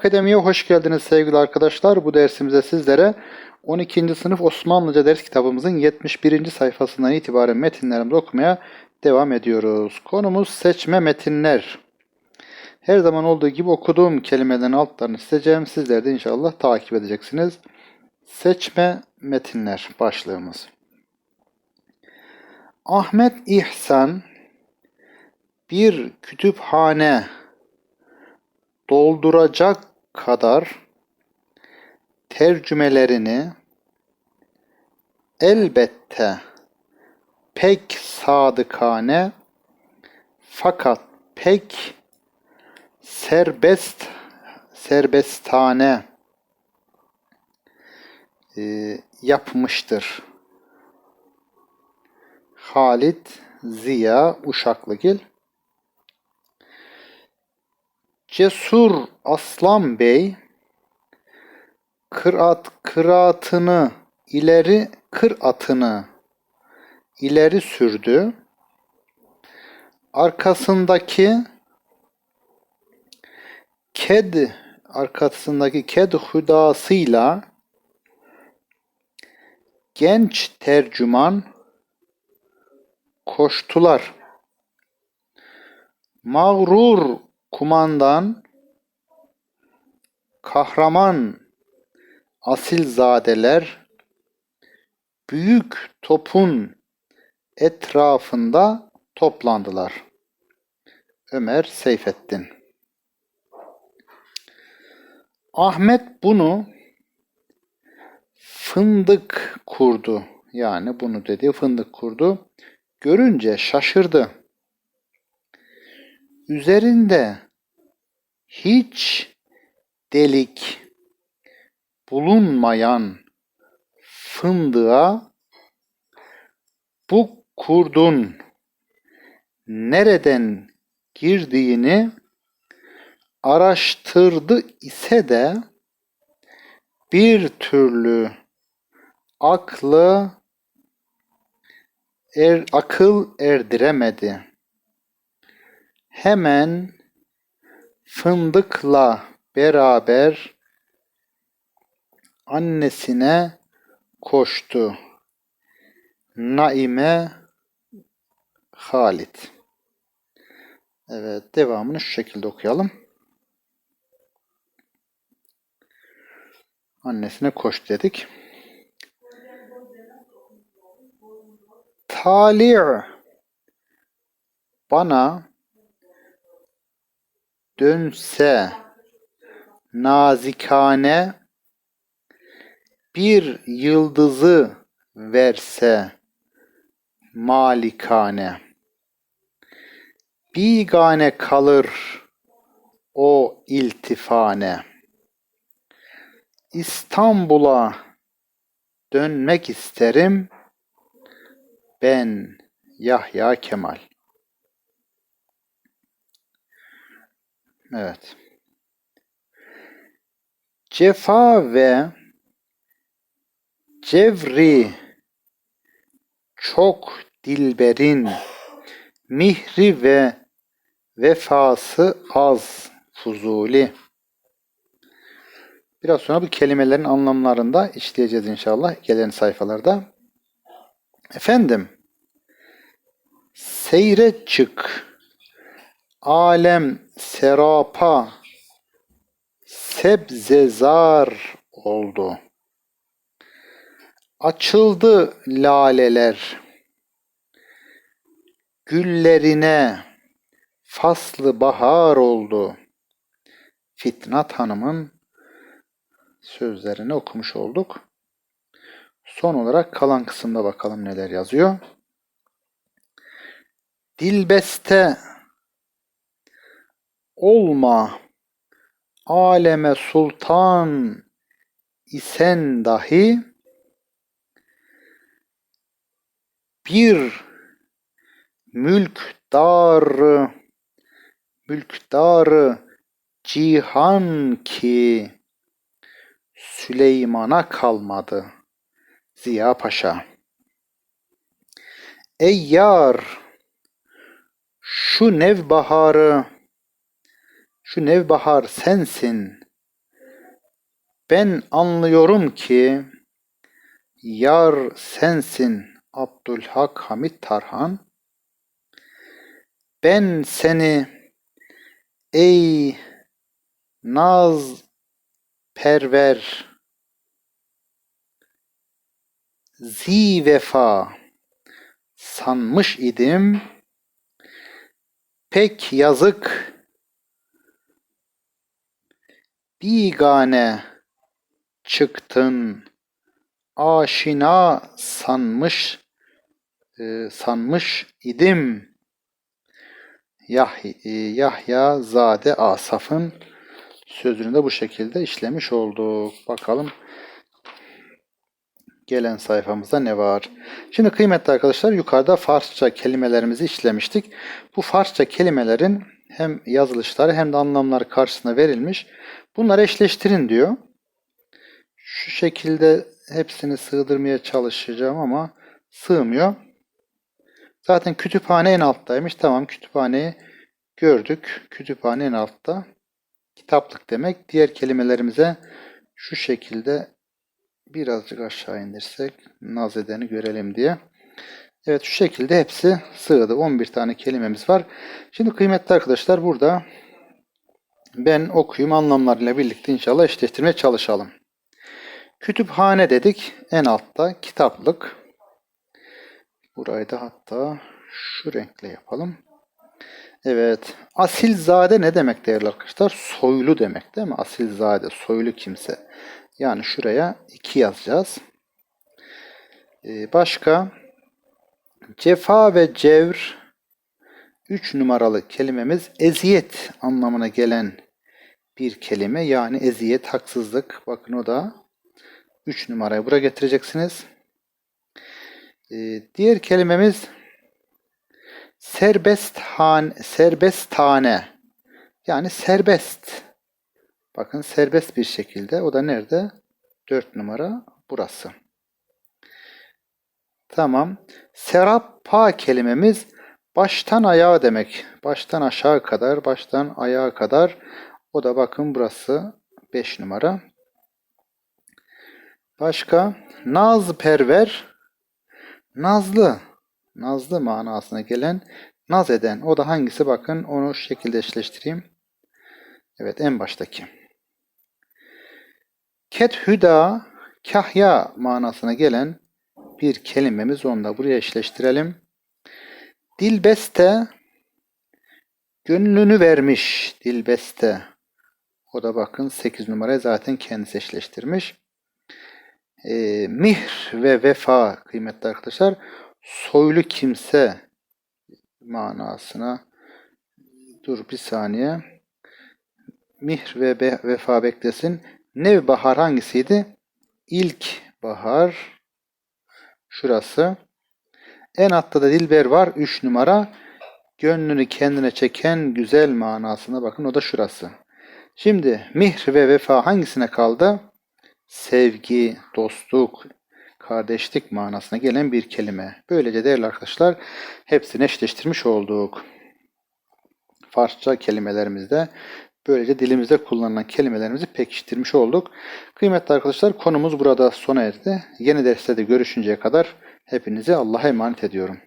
Akademiye hoş geldiniz sevgili arkadaşlar. Bu dersimizde sizlere 12. sınıf Osmanlıca ders kitabımızın 71. sayfasından itibaren metinlerimizi okumaya devam ediyoruz. Konumuz seçme metinler. Her zaman olduğu gibi okuduğum kelimelerin altlarını sileceğim. Sizler de inşallah takip edeceksiniz. Seçme metinler başlığımız. Ahmet İhsan bir kütüphane dolduracak kadar tercümelerini elbette pek sadıkane fakat pek serbest serbestane e, yapmıştır. Halit Ziya Uşaklıgil Cesur Aslan Bey kıraat kıraatını ileri kıratını ileri sürdü. Arkasındaki ked arkasındaki ked hudasıyla genç tercüman koştular. Mağrur kumandan kahraman asilzadeler büyük topun etrafında toplandılar. Ömer Seyfettin Ahmet bunu fındık kurdu. Yani bunu dedi fındık kurdu. Görünce şaşırdı. Üzerinde hiç delik bulunmayan fındığa bu kurdun nereden girdiğini araştırdı ise de bir türlü aklı er, akıl erdiremedi. Hemen fındıkla beraber annesine koştu. Naime Halit. Evet, devamını şu şekilde okuyalım. Annesine koş dedik. Tali' bana dönse nazikane bir yıldızı verse malikane. Bigane kalır o iltifane. İstanbul'a dönmek isterim ben Yahya Kemal Evet. Cefa ve cevri çok dilberin mihri ve vefası az fuzuli. Biraz sonra bu kelimelerin anlamlarını da işleyeceğiz inşallah gelen sayfalarda. Efendim, seyre çık, alem serapa, sebzezar oldu. Açıldı laleler, güllerine faslı bahar oldu. Fitnat Hanım'ın sözlerini okumuş olduk. Son olarak kalan kısımda bakalım neler yazıyor. Dilbeste olma aleme sultan isen dahi bir mülkdarı mülkdarı cihan ki Süleyman'a kalmadı. Ziya Paşa. Ey yar, şu nevbaharı, şu nevbahar sensin. Ben anlıyorum ki yar sensin Abdülhak Hamit Tarhan. Ben seni ey naz perver zi vefa sanmış idim. Pek yazık bigane çıktın aşina sanmış e, sanmış idim. Yah, e, Yahya Zade Asaf'ın sözünü de bu şekilde işlemiş olduk. Bakalım gelen sayfamızda ne var? Şimdi kıymetli arkadaşlar yukarıda Farsça kelimelerimizi işlemiştik. Bu Farsça kelimelerin hem yazılışları hem de anlamları karşısına verilmiş. Bunları eşleştirin diyor. Şu şekilde hepsini sığdırmaya çalışacağım ama sığmıyor. Zaten kütüphane en alttaymış. Tamam kütüphaneyi gördük. Kütüphane en altta. Kitaplık demek. Diğer kelimelerimize şu şekilde birazcık aşağı indirsek nazedeni görelim diye. Evet şu şekilde hepsi sığdı. 11 tane kelimemiz var. Şimdi kıymetli arkadaşlar burada ben okuyayım anlamlarıyla birlikte inşallah eşleştirmeye çalışalım. Kütüphane dedik en altta kitaplık. Burayı da hatta şu renkle yapalım. Evet. Asilzade ne demek değerli arkadaşlar? Soylu demek değil mi? Asilzade, soylu kimse. Yani şuraya 2 yazacağız. Ee, başka cefa ve cevr 3 numaralı kelimemiz eziyet anlamına gelen bir kelime. Yani eziyet, haksızlık. Bakın o da 3 numarayı buraya getireceksiniz. Ee, diğer kelimemiz serbesthan, serbesthane. Yani serbest. Bakın serbest bir şekilde. O da nerede? 4 numara burası. Tamam. Serappa kelimemiz baştan ayağa demek. Baştan aşağı kadar, baştan ayağa kadar. O da bakın burası 5 numara. Başka nazperver nazlı nazlı manasına gelen naz eden. O da hangisi bakın onu şu şekilde eşleştireyim. Evet en baştaki. Kethüda kahya manasına gelen bir kelimemiz onu da buraya eşleştirelim. Dilbeste gönlünü vermiş dilbeste. O da bakın 8 numaraya zaten kendisi eşleştirmiş. E, mihr ve vefa kıymetli arkadaşlar soylu kimse manasına dur bir saniye mihr ve be, vefa beklesin. Nev bahar hangisiydi? İlk bahar şurası. En altta da Dilber var 3 numara. Gönlünü kendine çeken güzel manasına bakın o da şurası. Şimdi mihr ve vefa hangisine kaldı? Sevgi, dostluk, kardeşlik manasına gelen bir kelime. Böylece değerli arkadaşlar hepsini eşleştirmiş olduk. Farsça kelimelerimizde böylece dilimizde kullanılan kelimelerimizi pekiştirmiş olduk. Kıymetli arkadaşlar konumuz burada sona erdi. Yeni derste de görüşünceye kadar hepinizi Allah'a emanet ediyorum.